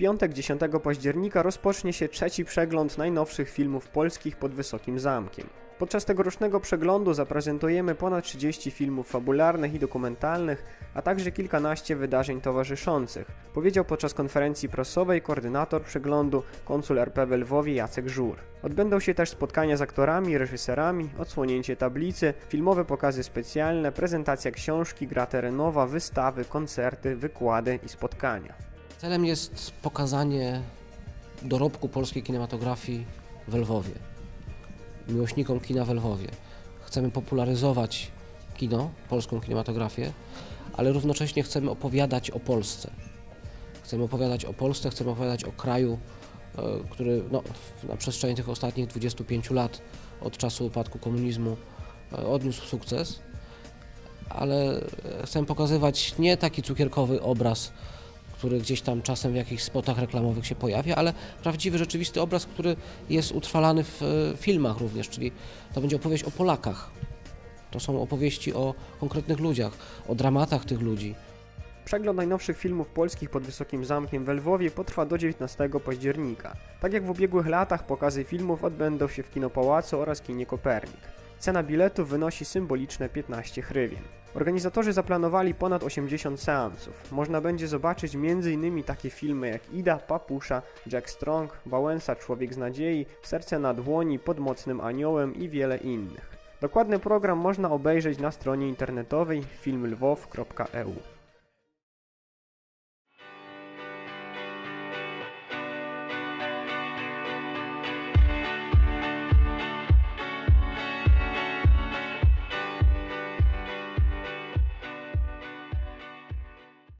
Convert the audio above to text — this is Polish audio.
piątek 10 października rozpocznie się trzeci przegląd najnowszych filmów polskich pod Wysokim Zamkiem. Podczas tegorocznego przeglądu zaprezentujemy ponad 30 filmów fabularnych i dokumentalnych, a także kilkanaście wydarzeń towarzyszących, powiedział podczas konferencji prasowej koordynator przeglądu konsul RP w Lwowie Jacek Żur. Odbędą się też spotkania z aktorami, reżyserami, odsłonięcie tablicy, filmowe pokazy specjalne, prezentacja książki, gra terenowa, wystawy, koncerty, wykłady i spotkania. Celem jest pokazanie dorobku polskiej kinematografii w Lwowie, miłośnikom kina w Lwowie. Chcemy popularyzować kino, polską kinematografię, ale równocześnie chcemy opowiadać o Polsce. Chcemy opowiadać o Polsce, chcemy opowiadać o kraju, e, który no, na przestrzeni tych ostatnich 25 lat od czasu upadku komunizmu e, odniósł sukces, ale e, chcemy pokazywać nie taki cukierkowy obraz, który gdzieś tam czasem w jakichś spotach reklamowych się pojawia, ale prawdziwy, rzeczywisty obraz, który jest utrwalany w e, filmach również, czyli to będzie opowieść o Polakach. To są opowieści o konkretnych ludziach, o dramatach tych ludzi. Przegląd najnowszych filmów polskich pod Wysokim Zamkiem w Lwowie potrwa do 19 października. Tak jak w ubiegłych latach, pokazy filmów odbędą się w Kinopałacu oraz kinie Kopernik. Cena biletu wynosi symboliczne 15 hrywien. Organizatorzy zaplanowali ponad 80 seansów. Można będzie zobaczyć m.in. takie filmy jak Ida, Papusza, Jack Strong, Wałęsa, Człowiek z Nadziei, Serce na dłoni, Pod mocnym aniołem i wiele innych. Dokładny program można obejrzeć na stronie internetowej filmlwow.eu.